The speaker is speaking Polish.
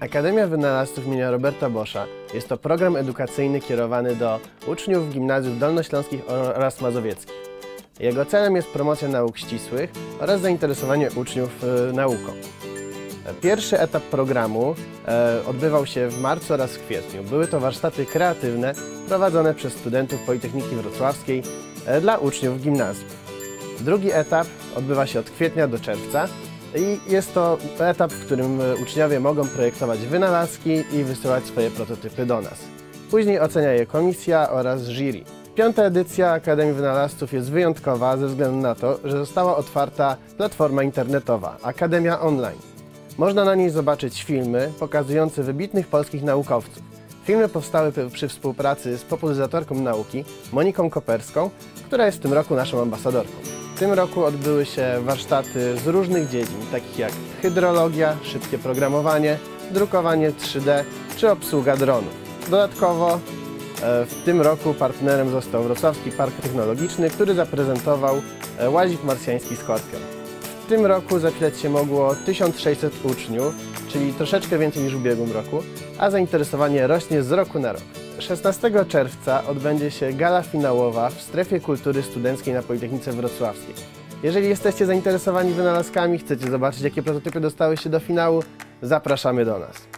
Akademia Wynalazców im. Roberta Boscha jest to program edukacyjny kierowany do uczniów gimnazjów dolnośląskich oraz mazowieckich. Jego celem jest promocja nauk ścisłych oraz zainteresowanie uczniów e, nauką. Pierwszy etap programu e, odbywał się w marcu oraz w kwietniu. Były to warsztaty kreatywne prowadzone przez studentów Politechniki Wrocławskiej e, dla uczniów gimnazjów. Drugi etap odbywa się od kwietnia do czerwca i jest to etap, w którym e, uczniowie mogą projektować wynalazki i wysyłać swoje prototypy do nas. Później ocenia je komisja oraz jury. Piąta edycja Akademii Wynalazców jest wyjątkowa ze względu na to, że została otwarta platforma internetowa Akademia Online. Można na niej zobaczyć filmy pokazujące wybitnych polskich naukowców. Filmy powstały przy współpracy z popularyzatorką nauki Moniką Koperską, która jest w tym roku naszą ambasadorką. W tym roku odbyły się warsztaty z różnych dziedzin, takich jak hydrologia, szybkie programowanie, drukowanie 3D czy obsługa dronów. Dodatkowo e, w tym roku partnerem został Wrocławski Park Technologiczny, który zaprezentował e, łazik marsjański Skorpion. W tym roku zapisać się mogło 1600 uczniów, czyli troszeczkę więcej niż w ubiegłym roku, a zainteresowanie rośnie z roku na rok. 16 czerwca odbędzie się gala finałowa w Strefie Kultury Studenckiej na Politechnice Wrocławskiej. Jeżeli jesteście zainteresowani wynalazkami, chcecie zobaczyć jakie prototypy dostały się do finału, zapraszamy do nas.